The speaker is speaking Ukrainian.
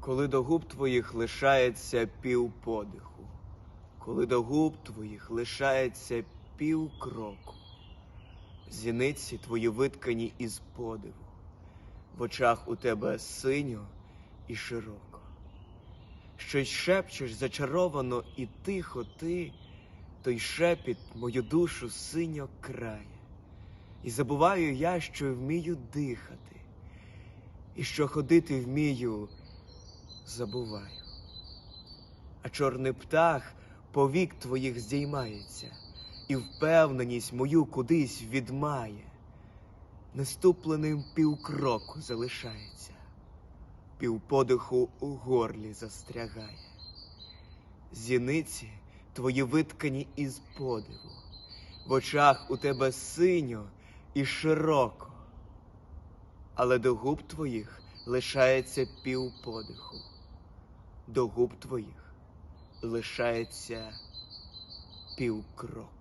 коли до губ твоїх лишається пів подиху, коли до губ твоїх лишається пів кроку, зіниці твої виткані із подиву, в очах у тебе синьо і широко. Щось шепчеш зачаровано і тихо ти, той шепіт мою душу синьо крає. І забуваю я, що вмію дихати, і що ходити вмію, забуваю. А чорний птах повік твоїх здіймається, і впевненість мою кудись відмає. Наступленим півкроку залишається, півподиху у горлі застрягає. Зіниці твої виткані із подиву, в очах у тебе синьо і широко, але до губ твоїх лишається півподиху, до губ твоїх лишається півкроку.